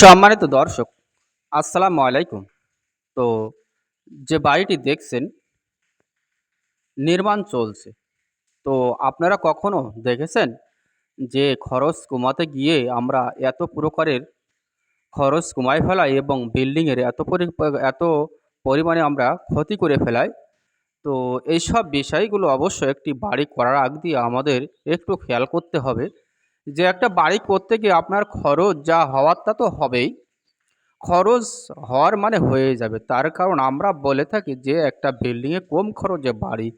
সম্মানিত দর্শক, আসসালামু আলাইকুম। তো যে বাড়িটি দেখছেন, নির্মাণ চলছে। তো আপনারা কখনো দেখেছেন যে খরচ কমাতে গিয়ে আমরা এত প্রকারের খরচ কমায় ফেলাই এবং বিল্ডিংয়ের এত এত পরিমাণে আমরা ক্ষতি করে ফেলাই? তো এইসব বিষয়গুলো অবশ্য একটি বাড়ি করার আগ দিয়ে আমাদের একটু খেয়াল করতে হবে। যে একটা বাড়ি করতে গিয়ে আপনার খরচ যা হওয়ার তা তো হবেই। খরচ হওয়ার মানে হয়ে যাবে। তার কারণ আমরা বলে থাকি যে একটা বিল্ডিংয়ে কম খরচে বাড়ি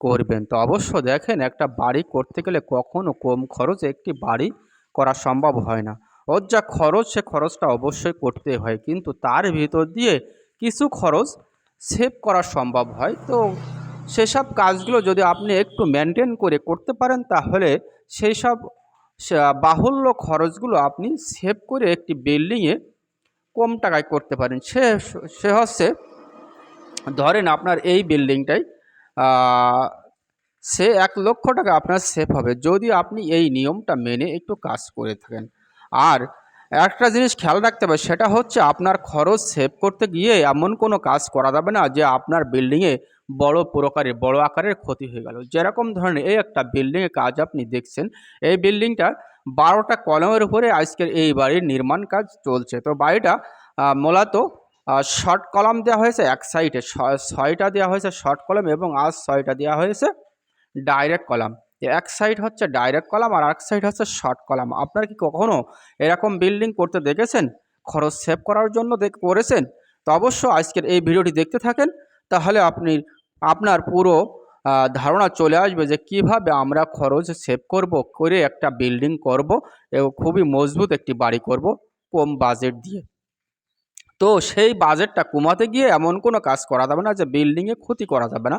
করবেন। তো অবশ্য দেখেন একটা বাড়ি করতে গেলে কখনও কম খরচে একটি বাড়ি করা সম্ভব হয় না। ওর যা খরচ, সে খরচটা অবশ্যই করতে হয়। কিন্তু তার ভিতর দিয়ে কিছু খরচ সেভ করা সম্ভব হয়। তো সেসব কাজগুলো যদি আপনি একটু মেনটেন করে করতে পারেন, তাহলে সেই সব বাহুল্য খরচগুলো আপনি সেভ করে একটি বিল্ডিংয়ে কম টাকায় করতে পারেন। সে সে হচ্ছে, ধরেন আপনার এই বিল্ডিংটাই সে এক লক্ষ টাকা আপনার সেভ হবে। যদি আপনি এই নিয়মটা মেনে একটু কাজ করে থাকেন। আর একটা জিনিস খেয়াল রাখতে হবে, সেটা হচ্ছে আপনার খরচ সেভ করতে গিয়ে এমন কোনো কাজ করা যাবে না যে আপনার বিল্ডিংয়ে বড় প্রকারের, বড় আকারের ক্ষতি হয়ে গেল। যেরকম ধরনের এই একটা বিল্ডিংয়ে কাজ আপনি দেখছেন, এই বিল্ডিংটা বারোটা কলমের উপরে আজকের এই বাড়ির নির্মাণ কাজ চলছে। তো বাড়িটা মূলত শর্ট কলাম দেওয়া হয়েছে এক সাইডে ছয়টা দেওয়া হয়েছে শর্ট কলাম এবং আজ ছয়টা দেওয়া হয়েছে ডাইরেক্ট কলাম এক সাইড হচ্ছে ডাইরেক্ট কলাম আর এক সাইড হচ্ছে শর্ট কলাম। আপনার কি কখনো এরকম বিল্ডিং করতে দেখেছেন? খরচ সেভ করার জন্য দেখ করেছেন? তো অবশ্য আজকের এই ভিডিওটি দেখতে থাকেন, তাহলে আপনি, আপনার পুরো ধারণা চলে আসবে যে কীভাবে আমরা খরচ সেভ করব, করে একটা বিল্ডিং করব এবং খুবই মজবুত একটি বাড়ি করব কম বাজেট দিয়ে। তো সেই বাজেটটা কমাতে গিয়ে এমন কোনো কাজ করা যাবে না যে বিল্ডিংয়ে ক্ষতি করা যাবে না।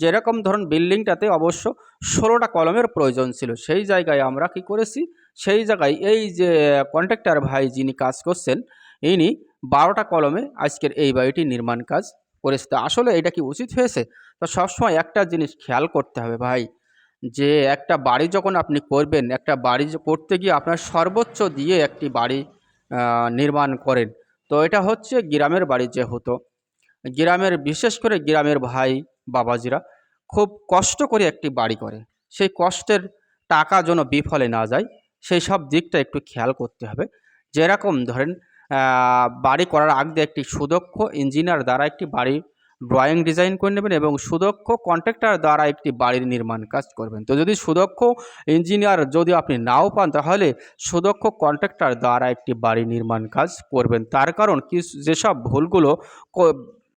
যেরকম ধরুন বিল্ডিংটাতে অবশ্য ষোলোটা কলমের প্রয়োজন ছিল, সেই জায়গায় আমরা কি করেছি? সেই জায়গায় এই যে কন্ট্রাক্টর ভাই যিনি কাজ করছেন, ইনি বারোটা কলমে আজকের এই বাড়িটি নির্মাণ কাজ করেছে। তো আসলে এটা কি উচিত হয়েছে? তো সবসময় একটা জিনিস খেয়াল করতে হবে ভাই, যে একটা বাড়ি যখন আপনি করবেন, একটা বাড়ি করতে গিয়ে আপনার সর্বোচ্চ দিয়ে একটি বাড়ি নির্মাণ করেন। তো এটা হচ্ছে গ্রামের বাড়ি যেহেতু, গ্রামের, বিশেষ করে গ্রামের ভাই বাবাজিরা খুব কষ্ট করে একটি বাড়ি করে। সেই কষ্টের টাকা যেন বিফলে না যায়, সেই সব দিকটা একটু খেয়াল করতে হবে। যেরকম ধরেন বাড়ি করার আগ একটি সুদক্ষ ইঞ্জিনিয়ার দ্বারা একটি বাড়ি ড্রয়িং ডিজাইন করে নেবেন এবং সুদক্ষ কন্ট্রাক্টর দ্বারা একটি বাড়ির নির্মাণ কাজ করবেন। তো যদি সুদক্ষ ইঞ্জিনিয়ার যদি আপনি নাও পান, তাহলে সুদক্ষ কন্ট্রাক্টর দ্বারা একটি বাড়ি নির্মাণ কাজ করবেন। তার কারণ কি, যেসব ভুলগুলো